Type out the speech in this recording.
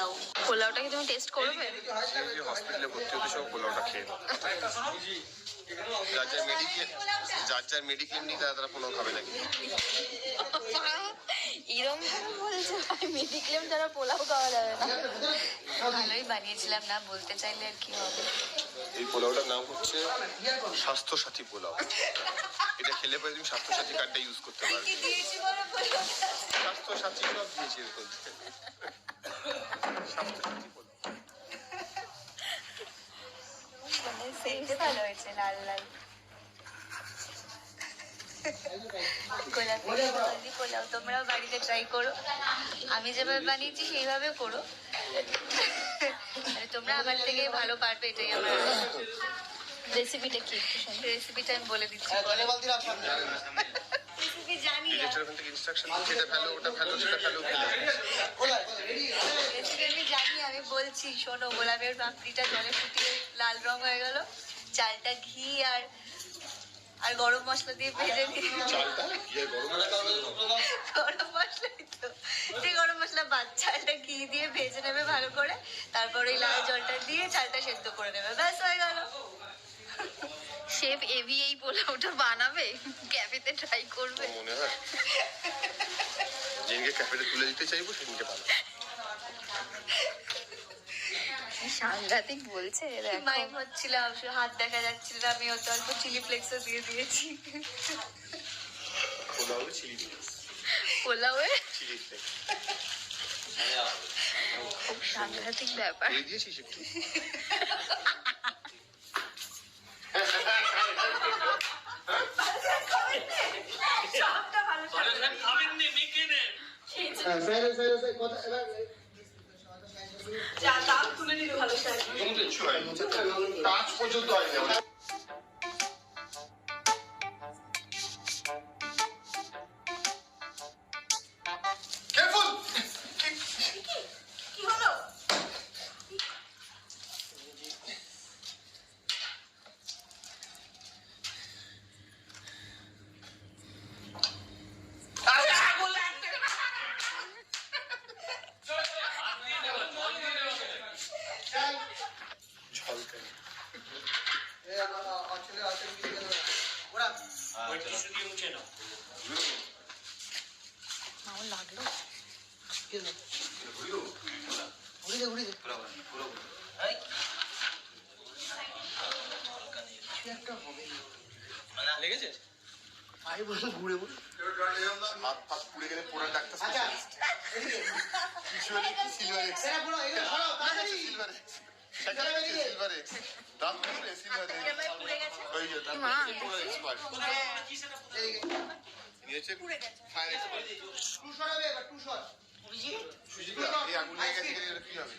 পোলাও পোলাওটা কি তুমি টেস্ট করবে? হসপিটালে ভর্তি হতে সব পোলাওটা খেয়ে যার যার মেডিকেল যার যার মেডিক্লেম নেই তারা তারা পোলাও খাবে নাকি? এরম ভাবে বলছে ভাই মেডিক্লেম ছাড়া পোলাও খাওয়া যাবে না। ভালোই বানিয়েছিলাম না বলতে চাইলে আর কি হবে। এই পোলাওটার নাম হচ্ছে স্বাস্থ্য সাথী পোলাও। এটা খেলে পরে তুমি স্বাস্থ্য সাথী কার্ডটা ইউজ করতে পারবে। স্বাস্থ্য সাথী সব দিয়েছে এরকম স্বাস্থ্য সাথী পোলাও মানে সেন্টে ভালো হয়েছে লাল লাল। গোলাপি হলদি পোলাও তোমরাও বাড়িতে ট্রাই করো। আমি যেভাবে বানিয়েছি সেইভাবে করো। তোমরা আমার থেকে ভালো পারবে এটাই আমার রেসিপিটা কি রেসিপিটা আমি বলে দিচ্ছি। রেসিপি জানি না। ডিরেক্টর ওখান থেকে ইনস্ট্রাকশন দিচ্ছে ফেলো ওটা ফেলো সেটা ফেলো রেসিপি আমি জানি আমি বলছি শোনো গোলাপের পাপড়িটা জলে ফুটিয়ে লাল রং হয়ে গেল। চালটা ঘি আর আর গরম মশলা দিয়ে ভেজে নিয়ে চালটা? গরম গরম মশলাই তো সেই গরম মশলা বাদ চালটা ঘি দিয়ে ভেজে নেবে ভালো করে তারপর ওই লাল জলটা দিয়ে চালটা সেদ্ধ করে নেবে ব্যাস হয়ে গেল। শেফ এভি এই পোলাওটা বানাবে? ক্যাফেতে ট্রাই করবে? মনে হয় যেদিনকে ক্যাফেতে তুলে দিতে চাইব সেদিনকে পাবো সাংঘাতিক বলছে মাইম হচ্ছিল হাত দেখা যাচ্ছিল আমি অত অল্প চিলি ফ্লেক্সও দিয়ে দিয়েছি। পোলাও খুব সাংঘাতিক ব্যাপার। দিয়ে দিয়েছিস একটু? খাবেননি 绿的话都是在。去，就到一。ঝলকানি ওই টিস্যু দিয়ে মুছে নাও আমার লাগল লেগেছে হাত ফাত পুড়ে গেলে পোড়া doctor silver X silver X silver X দাম সিলভার এক্স ওই যে দাম মা। পুরো এক্সপার্ট কি সেটা নিয়েছে পুড়ে গেছে। ফায়ার এক্সপার্ট সুজিত এই আগুন লেগে গেছে কি হবে?